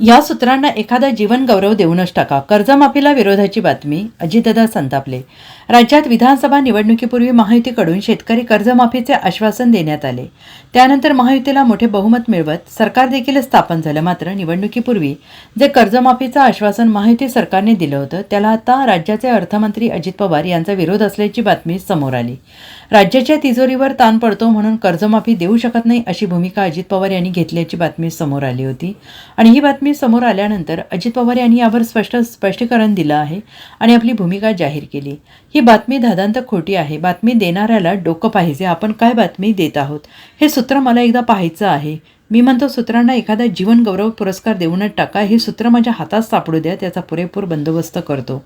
या सूत्रांना एखादा जीवन गौरव देऊनच टाका. कर्जमाफीला विरोधाची बातमी अजितदा संतापले. राज्यात विधानसभा निवडणुकीपूर्वी महायुतीकडून शेतकरी कर्जमाफीचे आश्वासन देण्यात आले. त्यानंतर महायुतीला मोठे बहुमत मिळवत सरकार देखील स्थापन झालं. मात्र निवडणुकीपूर्वी जे कर्जमाफीचं आश्वासन महायुती सरकारने दिलं होतं त्याला आता राज्याचे अर्थमंत्री अजित पवार यांचा विरोध असल्याची बातमी समोर आली. राज्याच्या तिजोरीवर ताण पडतो म्हणून कर्जमाफी देऊ शकत नाही अशी भूमिका अजित पवार यांनी घेतल्याची बातमी समोर आली होती. आणि ही बातमी समोर आल्यानंतर अजित पवार यांनी यावर स्पष्ट स्पष्टीकरण दिलं आहे आणि आपली भूमिका जाहीर केली. ही बातमी धादांत खोटी आहे. बातमी देणाऱ्याला डोकं पाहिजे. आपण काय बातमी देत आहोत? हे सूत्र मला एकदा पाहायचं आहे. मी म्हणतो सूत्रांना एखादा जीवन गौरव पुरस्कार देऊनच टाका. हे सूत्र माझ्या हातात सापडू द्या. त्याचा पुरेपूर बंदोबस्त करतो.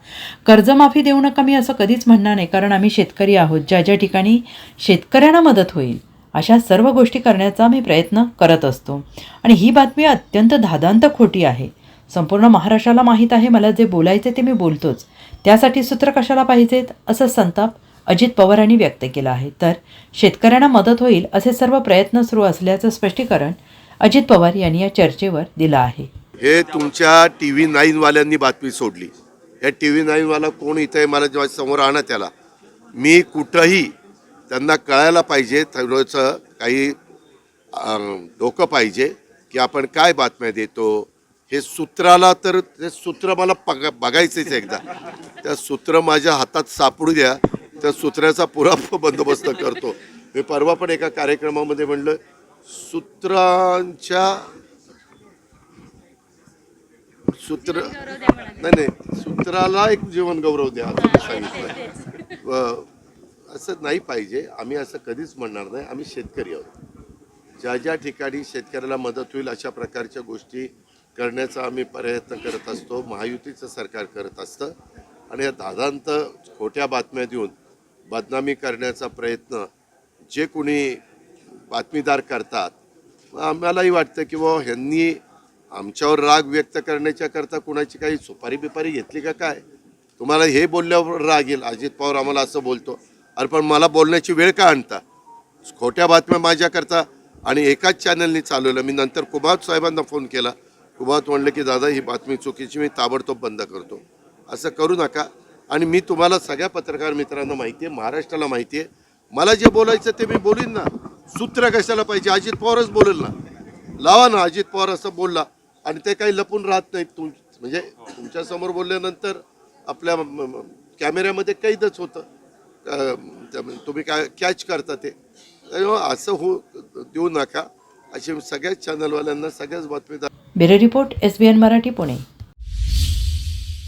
कर्जमाफी देऊ नका. मी असं कधीच म्हणणार नाही कारण आम्ही शेतकरी आहोत. ज्या ज्या ठिकाणी शेतकऱ्यांना मदत होईल अशा सर्व गोष्टी करण्याचा मी प्रयत्न करत असतो. आणि ही बातमी अत्यंत धादांत खोटी आहे. संपूर्ण महाराष्ट्राला माहीत आहे मला जे बोलायचे ते मी बोलतोच. त्यासाठी सूत्र कशाला पाहिजेत? असं संताप अजित पवार यांनी व्यक्त केला आहे. तर शेतकऱ्यांना मदत होईल असे सर्व प्रयत्न सुरू असल्याचं स्पष्टीकरण अजित पवार यांनी या चर्चेवर दिलं आहे. हे तुमच्या टी व्ही नाईनवाल्यांनी बातमी सोडली. हे टी व्ही नाईनवाला कोण इथं आहे मला जेव्हा समोर आणा त्याला. मी कुठंही त्यांना कळायला पाहिजे थोडंसं काही डोकं पाहिजे की आपण काय बातम्या देतो. हे सूत्राला तर ते सूत्र मला पग बघायचंच एकदा. त्या सूत्र माझ्या हातात सापडू द्या. त्या सूत्राचा पुरा बंदोबस्त करतो. मी परवा पण एका कार्यक्रमामध्ये म्हणलं सूत्रांच्या सूत्र नाही नाही. सूत्राला एक जीवन गौरव द्या असं सांगितलं असं नाही पाहिजे. आम्ही असं कधीच म्हणणार नाही. आम्ही शेतकरी आहोत. ज्या ज्या ठिकाणी शेतकऱ्याला मदत होईल अशा प्रकारच्या गोष्टी करण्याचा आम्ही प्रयत्न करत असतो. महायुतीचं सरकार करत असतं. आणि या दादांत खोट्या बातम्या देऊन बदनामी करण्याचा प्रयत्न जे कोणी बातमीदार करतात आम्हालाही वाटतं की बाबा ह्यांनी आमच्यावर राग व्यक्त करण्याच्याकरता कुणाची काही सुपारी बिपारी घेतली का काय? तुम्हाला हे बोलल्यावर राग येईल. अजित पवार आम्हाला असं बोलतो. अरे पण मला बोलण्याची वेळ का आणता? खोट्या बातम्या माझ्याकरता आणि एकाच चॅनलनी चालवलं मी नंतर कुबात साहेबांना फोन केला. कुबात म्हणलं की दादा ही बातमी चुकीची मी ताबडतोब बंद करतो. असं करू नका. आणि मी तुम्हाला सगळ्या पत्रकार मित्रांना माहिती आहे महाराष्ट्राला माहिती आहे मला जे बोलायचं ते मी बोलीन ना. सूत्र कशाला पाहिजे? अजित पवारच बोलेल ना. लावा ना अजित पवार असं बोलला. आणि ते काही लपून राहत नाहीत. तुम म्हणजे तुमच्यासमोर बोलल्यानंतर आपल्या कॅमेऱ्यामध्ये कैदच होतं. म्हणजे तुम्ही काय कॅच करता ते? हो, असं हो देऊ नका. अशी सगळ्याच चॅनलवाल्यांना सगळ्याच बातमीदार bureau report S B N Marathi Pune.